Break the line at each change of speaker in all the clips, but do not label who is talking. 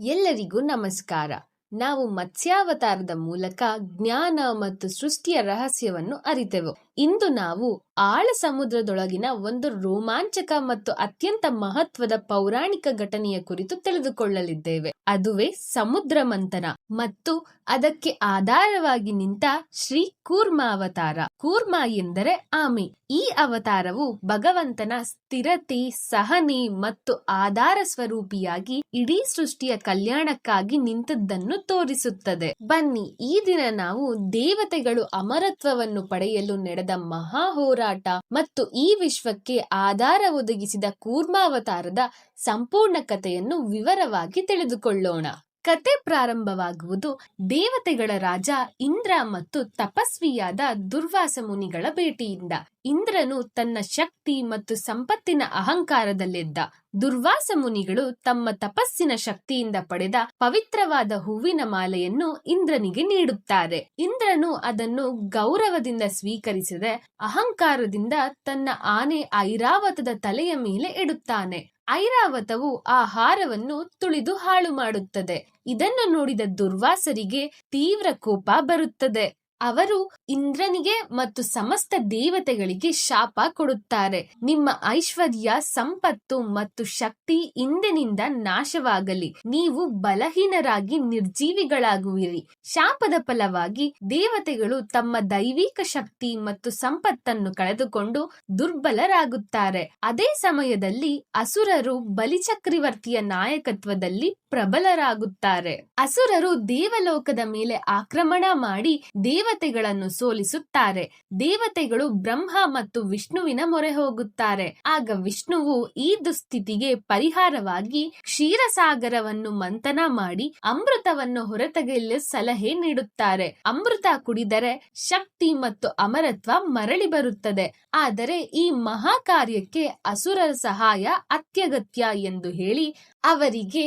ಎಲ್ಲರಿಗೂ ನಮಸ್ಕಾರ. ನಾವು ಮತ್ಸ್ಯಾವತಾರದ ಮೂಲಕ ಜ್ಞಾನ ಮತ್ತು ಸೃಷ್ಟಿಯ ರಹಸ್ಯವನ್ನು ಅರಿತೆವು. ಇಂದು ನಾವು ಆಳ ಸಮುದ್ರದೊಳಗಿನ ಒಂದು ರೋಮಾಂಚಕ ಮತ್ತು ಅತ್ಯಂತ ಮಹತ್ವದ ಪೌರಾಣಿಕ ಘಟನೆಯ ಕುರಿತು ತಿಳಿದುಕೊಳ್ಳಲಿದ್ದೇವೆ. ಅದುವೇ ಸಮುದ್ರ ಮಂಥನ ಮತ್ತು ಅದಕ್ಕೆ ಆಧಾರವಾಗಿ ನಿಂತ ಶ್ರೀ ಕೂರ್ಮ ಅವತಾರ. ಕೂರ್ಮ ಎಂದರೆ ಆಮೆ. ಈ ಅವತಾರವು ಭಗವಂತನ ಸ್ಥಿರತೆ, ಸಹನೆ ಮತ್ತು ಆಧಾರ ಸ್ವರೂಪಿಯಾಗಿ ಇಡೀ ಸೃಷ್ಟಿಯ ಕಲ್ಯಾಣಕ್ಕಾಗಿ ನಿಂತದ್ದನ್ನು ತೋರಿಸುತ್ತದೆ. ಬನ್ನಿ, ಈ ದಿನ ನಾವು ದೇವತೆಗಳು ಅಮರತ್ವವನ್ನು ಪಡೆಯಲು ನಡೆದ ಮಹಾ ಹೋರಾಟ ಮತ್ತು ಈ ವಿಶ್ವಕ್ಕೆ ಆಧಾರ ಒದಗಿಸಿದ ಕೂರ್ಮಾವತಾರದ ಸಂಪೂರ್ಣ ಕಥೆಯನ್ನು ವಿವರವಾಗಿ ತಿಳಿದುಕೊಳ್ಳೋಣ. ಕತೆ ಪ್ರಾರಂಭವಾಗುವುದು ದೇವತೆಗಳ ರಾಜ ಇಂದ್ರ ಮತ್ತು ತಪಸ್ವಿಯಾದ ದುರ್ವಾಸ ಮುನಿಗಳ ಭೇಟಿಯಿಂದ. ಇಂದ್ರನು ತನ್ನ ಶಕ್ತಿ ಮತ್ತು ಸಂಪತ್ತಿನ ಅಹಂಕಾರದಲ್ಲಿದ್ದ. ದುರ್ವಾಸ ಮುನಿಗಳು ತಮ್ಮ ತಪಸ್ಸಿನ ಶಕ್ತಿಯಿಂದ ಪಡೆದ ಪವಿತ್ರವಾದ ಹೂವಿನ ಮಾಲೆಯನ್ನು ಇಂದ್ರನಿಗೆ ನೀಡುತ್ತಾರೆ. ಇಂದ್ರನು ಅದನ್ನು ಗೌರವದಿಂದ ಸ್ವೀಕರಿಸದೆ ಅಹಂಕಾರದಿಂದ ತನ್ನ ಆನೆ ಐರಾವತದ ತಲೆಯ ಮೇಲೆ ಇಡುತ್ತಾನೆ. ಐರಾವತವು ಆ ಹಾರವನ್ನು ತುಳಿದು ಹಾಳು ಮಾಡುತ್ತದೆ ಇದನ್ನು ನೋಡಿದ ದುರ್ವಾಸರಿಗೆ ತೀವ್ರ ಕೋಪ ಬರುತ್ತದೆ. ಅವರು ಇಂದ್ರನಿಗೆ ಮತ್ತು ಸಮಸ್ತ ದೇವತೆಗಳಿಗೆ ಶಾಪ ಕೊಡುತ್ತಾರೆ. ನಿಮ್ಮ ಐಶ್ವರ್ಯ, ಸಂಪತ್ತು ಮತ್ತು ಶಕ್ತಿ ಇಂದಿನಿಂದ ನಾಶವಾಗಲಿ. ನೀವು ಬಲಹೀನರಾಗಿ ನಿರ್ಜೀವಿಗಳಾಗುವಿರಿ. ಶಾಪದ ಫಲವಾಗಿ ದೇವತೆಗಳು ತಮ್ಮ ದೈವಿಕ ಶಕ್ತಿ ಮತ್ತು ಸಂಪತ್ತನ್ನು ಕಳೆದುಕೊಂಡು ದುರ್ಬಲರಾಗುತ್ತಾರೆ. ಅದೇ ಸಮಯದಲ್ಲಿ ಅಸುರರು ಬಲಿಚಕ್ರವರ್ತಿಯ ನಾಯಕತ್ವದಲ್ಲಿ ಪ್ರಬಲರಾಗುತ್ತಾರೆ. ಅಸುರರು ದೇವಲೋಕದ ಮೇಲೆ ಆಕ್ರಮಣ ಮಾಡಿ ದೇವತೆಗಳನ್ನು ಸೋಲಿಸುತ್ತಾರೆ. ದೇವತೆಗಳು ಬ್ರಹ್ಮ ಮತ್ತು ವಿಷ್ಣುವಿನ ಮೊರೆ ಹೋಗುತ್ತಾರೆ. ಆಗ ವಿಷ್ಣುವು ಈ ದುಸ್ಥಿತಿಗೆ ಪರಿಹಾರವಾಗಿ ಕ್ಷೀರಸಾಗರವನ್ನು ಮಂಥನ ಮಾಡಿ ಅಮೃತವನ್ನು ಹೊರತೆಗೆಯಲು ಸಲಹೆ ನೀಡುತ್ತಾರೆ. ಅಮೃತ ಕುಡಿದರೆ ಶಕ್ತಿ ಮತ್ತು ಅಮರತ್ವ ಮರಳಿ ಬರುತ್ತದೆ. ಆದರೆ ಈ ಮಹಾ ಕಾರ್ಯಕ್ಕೆ ಅಸುರರ ಸಹಾಯ ಅತ್ಯಗತ್ಯ ಎಂದು ಹೇಳಿ ಅವರಿಗೆ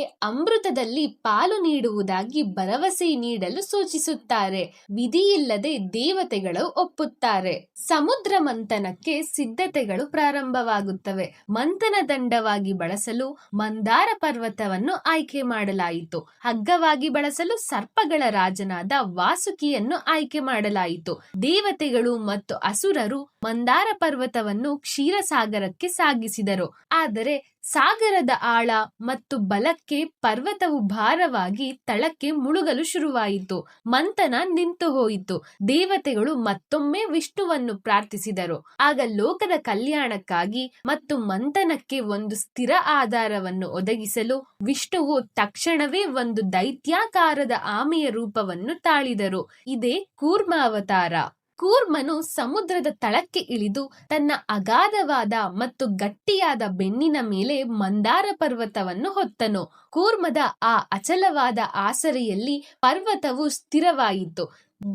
ಅಮೃತದಲ್ಲಿ ಪಾಲು ನೀಡುವುದಾಗಿ ಭರವಸೆ ನೀಡಲು ಸೂಚಿಸುತ್ತಾರೆ. ವಿಧಿಯಿಲ್ಲದೆ ದೇವತೆಗಳು ಒಪ್ಪುತ್ತಾರೆ. ಸಮುದ್ರ ಮಂಥನಕ್ಕೆ ಸಿದ್ಧತೆಗಳು ಪ್ರಾರಂಭವಾಗುತ್ತವೆ. ಮಂಥನ ದಂಡವಾಗಿ ಬಳಸಲು ಮಂದಾರ ಪರ್ವತವನ್ನು ಆಯ್ಕೆ ಮಾಡಲಾಯಿತು. ಹಗ್ಗವಾಗಿ ಬಳಸಲು ಸರ್ಪಗಳ ರಾಜನಾದ ವಾಸುಕಿಯನ್ನು ಆಯ್ಕೆ ಮಾಡಲಾಯಿತು. ದೇವತೆಗಳು ಮತ್ತು ಅಸುರರು ಮಂದಾರ ಪರ್ವತವನ್ನು ಕ್ಷೀರಸಾಗರಕ್ಕೆ ಸಾಗಿಸಿದರು. ಆದರೆ ಸಾಗರದ ಆಳ ಮತ್ತು ಬಲಕ್ಕೆ ಪರ್ವತವು ಭಾರವಾಗಿ ತಳಕ್ಕೆ ಮುಳುಗಲು ಶುರುವಾಯಿತು. ಮಂಥನ ನಿಂತು ಹೋಯಿತು. ದೇವತೆಗಳು ಮತ್ತೊಮ್ಮೆ ವಿಷ್ಣುವನ್ನು ಪ್ರಾರ್ಥಿಸಿದರು. ಆಗ ಲೋಕದ ಕಲ್ಯಾಣಕ್ಕಾಗಿ ಮತ್ತು ಮಂಥನಕ್ಕೆ ಒಂದು ಸ್ಥಿರ ಆಧಾರವನ್ನು ಒದಗಿಸಲು ವಿಷ್ಣುವು ತಕ್ಷಣವೇ ಒಂದು ದೈತ್ಯಾಕಾರದ ಆಮೆಯ ರೂಪವನ್ನು ತಾಳಿದರು. ಇದೇ ಕೂರ್ಮ ಅವತಾರ ಕೂರ್ಮನು ಸಮುದ್ರದ ತಳಕ್ಕೆ ಇಳಿದು ತನ್ನ ಅಗಾಧವಾದ ಮತ್ತು ಗಟ್ಟಿಯಾದ ಬೆನ್ನಿನ ಮೇಲೆ ಮಂದಾರ ಪರ್ವತವನ್ನು ಹೊತ್ತನು. ಕೂರ್ಮದ ಆ ಅಚಲವಾದ ಆಸರೆಯಲ್ಲಿ ಪರ್ವತವು ಸ್ಥಿರವಾಯಿತು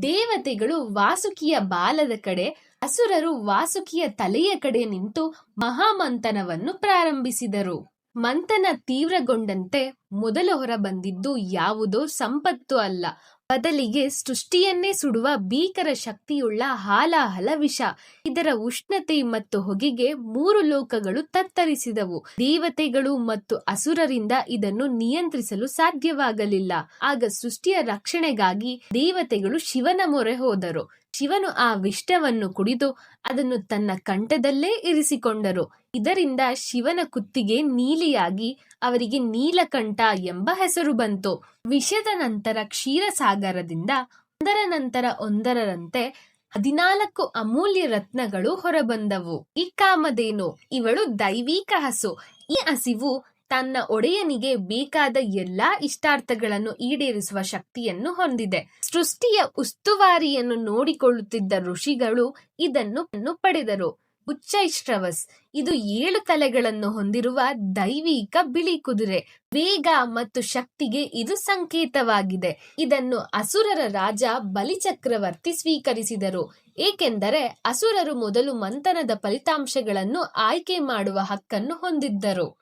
ದೇವತೆಗಳು ವಾಸುಕಿಯ ಬಾಲದ ಕಡೆ, ಅಸುರರು ವಾಸುಕಿಯ ತಲೆಯ ಕಡೆ ನಿಂತು ಮಹಾಮಂಥನವನ್ನು ಪ್ರಾರಂಭಿಸಿದರು. ಮಂಥನ ತೀವ್ರಗೊಂಡಂತೆ ಮೊದಲು ಹೊರಬಂದಿದ್ದು ಯಾವುದೋ ಸಂಪತ್ತು ಅಲ್ಲ. ಬದಲಿಗೆ ಸೃಷ್ಟಿಯನ್ನೇ ಸುಡುವ ಭೀಕರ ಶಕ್ತಿಯುಳ್ಳ ಹಾಲಾಹಲ ವಿಷ. ಇದರ ಉಷ್ಣತೆ ಮತ್ತು ಹೊಗೆಗೆ ಮೂರು ಲೋಕಗಳು ತತ್ತರಿಸಿದವು. ದೇವತೆಗಳು ಮತ್ತು ಅಸುರರಿಂದ ಇದನ್ನು ನಿಯಂತ್ರಿಸಲು ಸಾಧ್ಯವಾಗಲಿಲ್ಲ. ಆಗ ಸೃಷ್ಟಿಯ ರಕ್ಷಣೆಗಾಗಿ ದೇವತೆಗಳು ಶಿವನ ಮೊರೆ ಹೋದರು. ಶಿವನು ಆ ವಿಷ್ಟವನ್ನು ಕುಡಿದು ಅದನ್ನು ತನ್ನ ಕಂಠದಲ್ಲೇ ಇರಿಸಿಕೊಂಡರು. ಇದರಿಂದ ಶಿವನ ಕುತ್ತಿಗೆ ನೀಲಿಯಾಗಿ ಅವರಿಗೆ ನೀಲಕಂಠ ಎಂಬ ಹೆಸರು ಬಂತು. ವಿಷದ ನಂತರ ಕ್ಷೀರಸಾಗರದಿಂದ ಒಂದರ ನಂತರ ಒಂದರಂತೆ ಹದಿನಾಲ್ಕು ಅಮೂಲ್ಯ ರತ್ನಗಳು ಹೊರಬಂದವು. ಈ ಕಾಮದೇನು ಇವಳು ದೈವಿಕ ಹಸು. ಈ ಹಸಿವು ತನ್ನ ಒಡೆಯನಿಗೆ ಬೇಕಾದ ಎಲ್ಲಾ ಇಷ್ಟಾರ್ಥಗಳನ್ನು ಈಡೇರಿಸುವ ಶಕ್ತಿಯನ್ನು ಹೊಂದಿದೆ. ಸೃಷ್ಟಿಯ ಉಸ್ತುವಾರಿಯನ್ನು ನೋಡಿಕೊಳ್ಳುತ್ತಿದ್ದ ಋಷಿಗಳು ಇದನ್ನು ಪಡೆದರು. ಉಚ್ಚೈಶ್ರವಸ್ ಇದು ಏಳು ತಲೆಗಳನ್ನು ಹೊಂದಿರುವ ದೈವಿಕ ಬಿಳಿ ಕುದುರೆ. ವೇಗ ಮತ್ತು ಶಕ್ತಿಗೆ ಇದು ಸಂಕೇತವಾಗಿದೆ. ಇದನ್ನು ಅಸುರರ ರಾಜ ಬಲಿಚಕ್ರವರ್ತಿ ಸ್ವೀಕರಿಸಿದರು. ಏಕೆಂದರೆ ಅಸುರರು ಮೊದಲು ಮಂಥನದ ಫಲಿತಾಂಶಗಳನ್ನು ಆಯ್ಕೆ ಮಾಡುವ ಹಕ್ಕನ್ನು ಹೊಂದಿದ್ದರು.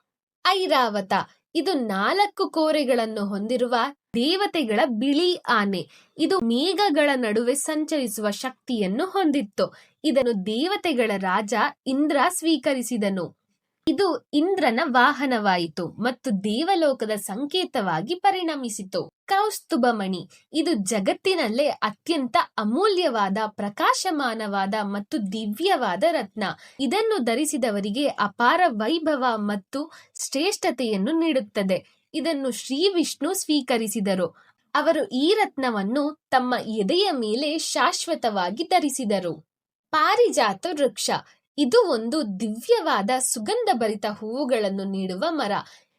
ಐರಾವತ. ಇದು ನಾಲ್ಕು ಕೋರೆಗಳನ್ನು ಹೊಂದಿರುವ ದೇವತೆಗಳ ಬಿಳಿ ಆನೆ. ಇದು ಮೇಘಗಳ ನಡುವೆ ಸಂಚರಿಸುವ ಶಕ್ತಿಯನ್ನು ಹೊಂದಿತ್ತು. ಇದನ್ನು ದೇವತೆಗಳ ರಾಜ ಇಂದ್ರ ಸ್ವೀಕರಿಸಿದನು. ಇದು ಇಂದ್ರನ ವಾಹನವಾಯಿತು ಮತ್ತು ದೇವಲೋಕದ ಸಂಕೇತವಾಗಿ ಪರಿಣಮಿಸಿತು. ಕೌಸ್ತುಭಮಣಿ, ಇದು ಜಗತ್ತಿನಲ್ಲೇ ಅತ್ಯಂತ ಅಮೂಲ್ಯವಾದ, ಪ್ರಕಾಶಮಾನವಾದ ಮತ್ತು ದಿವ್ಯವಾದ ರತ್ನ. ಇದನ್ನು ಧರಿಸಿದವರಿಗೆ ಅಪಾರ ವೈಭವ ಮತ್ತು ಶ್ರೇಷ್ಠತೆಯನ್ನು ನೀಡುತ್ತದೆ. ಇದನ್ನು ಶ್ರೀ ವಿಷ್ಣು ಸ್ವೀಕರಿಸಿದರು. ಅವರು ಈ ರತ್ನವನ್ನು ತಮ್ಮ ಎದೆಯ ಮೇಲೆ ಶಾಶ್ವತವಾಗಿ ಧರಿಸಿದರು. ಪಾರಿಜಾತ ವೃಕ್ಷ. ಇದು ಒಂದು ದಿವ್ಯವಾದ ಸುಗಂಧಭರಿತ ಹೂವುಗಳನ್ನು ನೀಡುವ ಮರ.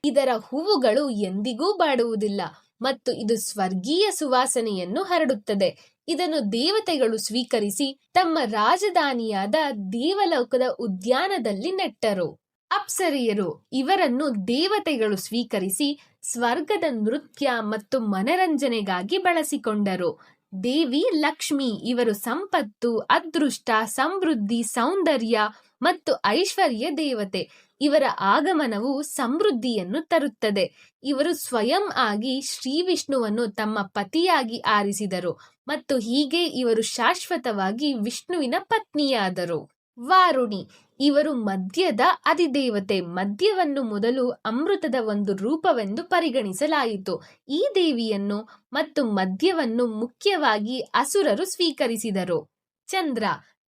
ಇದರ ಹೂವುಗಳು ಎಂದಿಗೂ ಬಾಡುವುದಿಲ್ಲ ಮತ್ತು ಇದು ಸ್ವರ್ಗೀಯ ಸುವಾಸನೆಯನ್ನು ಹರಡುತ್ತದೆ. ಇದನ್ನು ದೇವತೆಗಳು ಸ್ವೀಕರಿಸಿ ತಮ್ಮ ರಾಜಧಾನಿಯಾದ ದೇವಲೋಕದ ಉದ್ಯಾನದಲ್ಲಿ ನೆಟ್ಟರು. ಅಪ್ಸರಿಯರು ಇವರನ್ನು ದೇವತೆಗಳು ಸ್ವೀಕರಿಸಿ ಸ್ವರ್ಗದ ನೃತ್ಯ ಮತ್ತು ಮನರಂಜನೆಗಾಗಿ ಬಳಸಿಕೊಂಡರು. ದೇವಿ ಲಕ್ಷ್ಮಿ ಇವರು ಸಂಪತ್ತು, ಅದೃಷ್ಟ, ಸಮೃದ್ಧಿ, ಸೌಂದರ್ಯ ಮತ್ತು ಐಶ್ವರ್ಯ ದೇವತೆ. ಇವರ ಆಗಮನವು ಸಮೃದ್ಧಿಯನ್ನು ತರುತ್ತದೆ. ಇವರು ಸ್ವಯಂ ಆಗಿ ಶ್ರೀ ವಿಷ್ಣುವನ್ನು ತಮ್ಮ ಪತಿಯಾಗಿ ಆರಿಸಿದರು ಮತ್ತು ಹೀಗೆ ಇವರು ಶಾಶ್ವತವಾಗಿ ವಿಷ್ಣುವಿನ ಪತ್ನಿಯಾದರು. ವಾರುಣಿ. ಇವರು ಮದ್ಯದ ಅಧಿದೇವತೆ. ಮದ್ಯವನ್ನು ಮೊದಲು ಅಮೃತದ ಒಂದು ರೂಪವೆಂದು ಪರಿಗಣಿಸಲಾಯಿತು. ಈ ದೇವಿಯನ್ನು ಮತ್ತು ಮದ್ಯವನ್ನು ಮುಖ್ಯವಾಗಿ ಅಸುರರು ಸ್ವೀಕರಿಸಿದರು. ಚಂದ್ರ.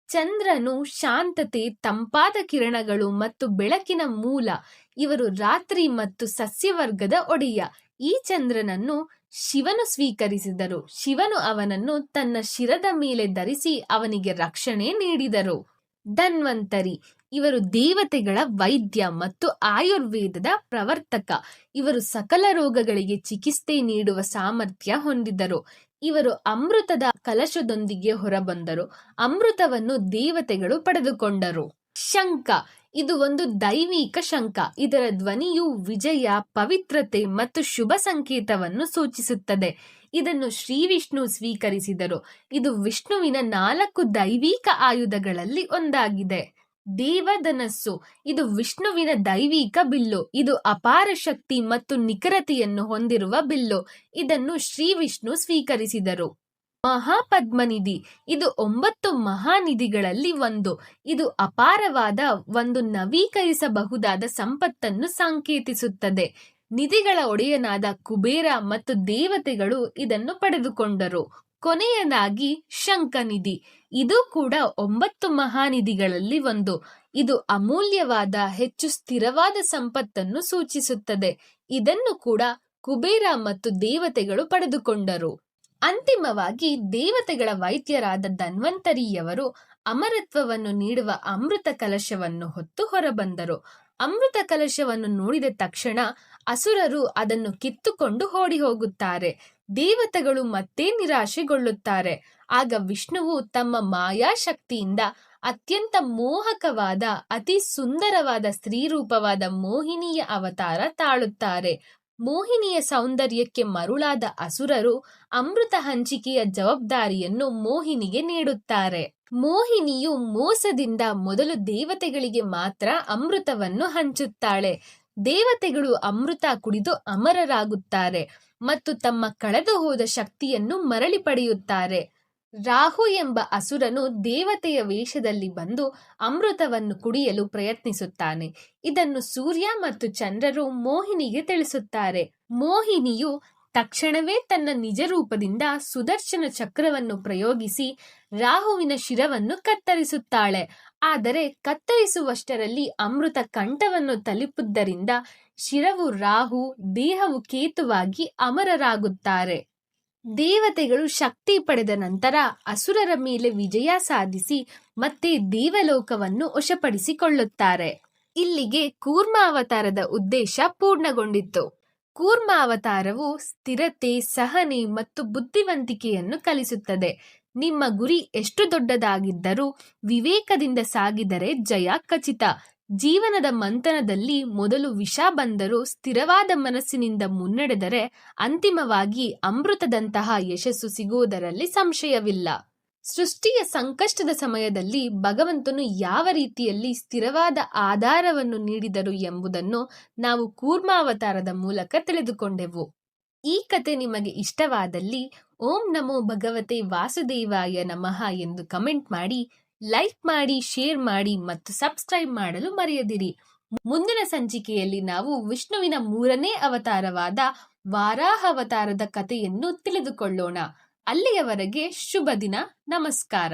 ಚಂದ್ರನು ಶಾಂತತೆ, ತಂಪಾದ ಕಿರಣಗಳು ಮತ್ತು ಬೆಳಕಿನ ಮೂಲ. ಇವರು ರಾತ್ರಿ ಮತ್ತು ಸಸ್ಯವರ್ಗದ ಒಡೆಯ. ಈ ಚಂದ್ರನನ್ನು ಶಿವನು ಸ್ವೀಕರಿಸಿದರು. ಶಿವನು ಅವನನ್ನು ತನ್ನ ಶಿರದ ಮೇಲೆ ಧರಿಸಿ ಅವನಿಗೆ ರಕ್ಷಣೆ ನೀಡಿದರು. ಧನ್ವಂತರಿ. ಇವರು ದೇವತೆಗಳ ವೈದ್ಯ ಮತ್ತು ಆಯುರ್ವೇದದ ಪ್ರವರ್ತಕ. ಇವರು ಸಕಲ ರೋಗಗಳಿಗೆ ಚಿಕಿತ್ಸೆ ನೀಡುವ ಸಾಮರ್ಥ್ಯ ಹೊಂದಿದರು ಇವರು ಅಮೃತದ ಕಲಶದೊಂದಿಗೆ ಹೊರಬಂದರು. ಅಮೃತವನ್ನು ದೇವತೆಗಳು ಪಡೆದುಕೊಂಡರು. ಶಂಖ. ಇದು ಒಂದು ದೈವಿಕ ಶಂಖ. ಇದರ ಧ್ವನಿಯು ವಿಜಯ, ಪವಿತ್ರತೆ ಮತ್ತು ಶುಭ ಸಂಕೇತವನ್ನು ಸೂಚಿಸುತ್ತದೆ. ಇದನ್ನು ಶ್ರೀ ವಿಷ್ಣು ಸ್ವೀಕರಿಸಿದರು. ಇದು ವಿಷ್ಣುವಿನ ನಾಲ್ಕು ದೈವಿಕ ಆಯುಧಗಳಲ್ಲಿ ಒಂದಾಗಿದೆ. ದೇವಧನಸ್ಸು. ಇದು ವಿಷ್ಣುವಿನ ದೈವಿಕ ಬಿಲ್ಲು. ಇದು ಅಪಾರ ಶಕ್ತಿ ಮತ್ತು ನಿಖರತೆಯನ್ನು ಹೊಂದಿರುವ ಬಿಲ್ಲು. ಇದನ್ನು ಶ್ರೀ ವಿಷ್ಣು ಸ್ವೀಕರಿಸಿದರು. ಮಹಾಪದ್ಮನಿಧಿ. ಇದು ಒಂಬತ್ತು ಮಹಾನಿಧಿಗಳಲ್ಲಿ ಒಂದು. ಇದು ಅಪಾರವಾದ ಒಂದು ನವೀಕರಿಸಬಹುದಾದ ಸಂಪತ್ತನ್ನು ಸಂಕೇತಿಸುತ್ತದೆ. ನಿಧಿಗಳ ಒಡೆಯನಾದ ಕುಬೇರ ಮತ್ತು ದೇವತೆಗಳು ಇದನ್ನು ಪಡೆದುಕೊಂಡರು. ಕೊನೆಯದಾಗಿ ಶಂಖನಿಧಿ. ಇದು ಕೂಡ ಒಂಬತ್ತು ಮಹಾನಿಧಿಗಳಲ್ಲಿ ಒಂದು. ಇದು ಅಮೂಲ್ಯವಾದ, ಹೆಚ್ಚು ಸ್ಥಿರವಾದ ಸಂಪತ್ತನ್ನು ಸೂಚಿಸುತ್ತದೆ. ಇದನ್ನು ಕೂಡ ಕುಬೇರ ಮತ್ತು ದೇವತೆಗಳು ಪಡೆದುಕೊಂಡರು. ಅಂತಿಮವಾಗಿ ದೇವತೆಗಳ ವೈದ್ಯರಾದ ಧನ್ವಂತರಿಯವರು ಅಮರತ್ವವನ್ನು ನೀಡುವ ಅಮೃತ ಕಲಶವನ್ನು ಹೊತ್ತು ಹೊರಬಂದರು. ಅಮೃತ ಕಲಶವನ್ನು ನೋಡಿದ ತಕ್ಷಣ ಅಸುರರು ಅದನ್ನು ಕಿತ್ತುಕೊಂಡು ಓಡಿ ಹೋಗುತ್ತಾರೆ ದೇವತೆಗಳು ಮತ್ತೆ ನಿರಾಶೆಗೊಳ್ಳುತ್ತಾರೆ. ಆಗ ವಿಷ್ಣುವು ತಮ್ಮ ಮಾಯಾ ಶಕ್ತಿಯಿಂದ ಅತ್ಯಂತ ಮೋಹಕವಾದ, ಅತಿ ಸುಂದರವಾದ ಸ್ತ್ರೀ ರೂಪವಾದ ಮೋಹಿನಿಯ ಅವತಾರ ತಾಳುತ್ತಾರೆ. ಮೋಹಿನಿಯ ಸೌಂದರ್ಯಕ್ಕೆ ಮರುಳಾದ ಅಸುರರು ಅಮೃತ ಹಂಚಿಕೆಯ ಜವಾಬ್ದಾರಿಯನ್ನು ಮೋಹಿನಿಗೆ ನೀಡುತ್ತಾರೆ. ಮೋಹಿನಿಯು ಮೋಸದಿಂದ ಮೊದಲು ದೇವತೆಗಳಿಗೆ ಮಾತ್ರ ಅಮೃತವನ್ನು ಹಂಚುತ್ತಾಳೆ. ದೇವತೆಗಳು ಅಮೃತ ಕುಡಿದು ಅಮರರಾಗುತ್ತಾರೆ ಮತ್ತು ತಮ್ಮ ಕಳೆದು ಹೋದ ಶಕ್ತಿಯನ್ನು ಮರಳಿ ಪಡೆಯುತ್ತಾರೆ. ರಾಹು ಎಂಬ ಅಸುರನು ದೇವತೆಯ ವೇಷದಲ್ಲಿ ಬಂದು ಅಮೃತವನ್ನು ಕುಡಿಯಲು ಪ್ರಯತ್ನಿಸುತ್ತಾನೆ. ಇದನ್ನು ಸೂರ್ಯ ಮತ್ತು ಚಂದ್ರರು ಮೋಹಿನಿಗೆ ತಿಳಿಸುತ್ತಾರೆ. ಮೋಹಿನಿಯು ತಕ್ಷಣವೇ ತನ್ನ ನಿಜ ರೂಪದಿಂದ ಸುದರ್ಶನ ಚಕ್ರವನ್ನು ಪ್ರಯೋಗಿಸಿ ರಾಹುವಿನ ಶಿರವನ್ನು ಕತ್ತರಿಸುತ್ತಾಳೆ. ಆದರೆ ಕತ್ತರಿಸುವಷ್ಟರಲ್ಲಿ ಅಮೃತ ಕಂಠವನ್ನು ತಲುಪುದರಿಂದ ಶಿರವು ರಾಹು, ದೇಹವು ಕೇತುವಾಗಿ ಅಮರರಾಗುತ್ತಾರೆ. ದೇವತೆಗಳು ಶಕ್ತಿ ಪಡೆದ ನಂತರ ಅಸುರರ ಮೇಲೆ ವಿಜಯ ಸಾಧಿಸಿ ಮತ್ತೆ ದೇವಲೋಕವನ್ನು ವಶಪಡಿಸಿಕೊಳ್ಳುತ್ತಾರೆ. ಇಲ್ಲಿಗೆ ಕೂರ್ಮಾವತಾರದ ಉದ್ದೇಶ ಪೂರ್ಣಗೊಂಡಿತ್ತು. ಕೂರ್ಮಾವತಾರವು ಸ್ಥಿರತೆ, ಸಹನೆ ಮತ್ತು ಬುದ್ಧಿವಂತಿಕೆಯನ್ನು ಕಲಿಸುತ್ತದೆ. ನಿಮ್ಮ ಗುರಿ ಎಷ್ಟು ದೊಡ್ಡದಾಗಿದ್ದರೂ ವಿವೇಕದಿಂದ ಸಾಗಿದರೆ ಜಯ ಖಚಿತ. ಜೀವನದ ಮಂಥನದಲ್ಲಿ ಮೊದಲು ವಿಷ ಬಂದರೂ ಸ್ಥಿರವಾದ ಮನಸ್ಸಿನಿಂದ ಮುನ್ನಡೆದರೆ ಅಂತಿಮವಾಗಿ ಅಮೃತದಂತಹ ಯಶಸ್ಸು ಸಿಗುವುದರಲ್ಲಿ ಸಂಶಯವಿಲ್ಲ. ಸೃಷ್ಟಿಯ ಸಂಕಷ್ಟದ ಸಮಯದಲ್ಲಿ ಭಗವಂತನು ಯಾವ ರೀತಿಯಲ್ಲಿ ಸ್ಥಿರವಾದ ಆಧಾರವನ್ನು ನೀಡಿದರು ಎಂಬುದನ್ನು ನಾವು ಕೂರ್ಮಾವತಾರದ ಮೂಲಕ ತಿಳಿದುಕೊಂಡೆವು. ಈ ಕತೆ ನಿಮಗೆ ಇಷ್ಟವಾದಲ್ಲಿ ಓಂ ನಮೋ ಭಗವತೆ ವಾಸುದೇವಾಯ ನಮಃ ಎಂದು ಕಮೆಂಟ್ ಮಾಡಿ, ಲೈಕ್ ಮಾಡಿ, ಶೇರ್ ಮಾಡಿ ಮತ್ತು ಸಬ್ಸ್ಕ್ರೈಬ್ ಮಾಡಲು ಮರೆಯದಿರಿ. ಮುಂದಿನ ಸಂಚಿಕೆಯಲ್ಲಿ ನಾವು ವಿಷ್ಣುವಿನ ಮೂರನೇ ಅವತಾರವಾದ ವಾರಾಹ ಅವತಾರದ ಕಥೆಯನ್ನು ತಿಳಿದುಕೊಳ್ಳೋಣ. ಅಲ್ಲಿಯವರೆಗೆ ಶುಭ ದಿನ, ನಮಸ್ಕಾರ.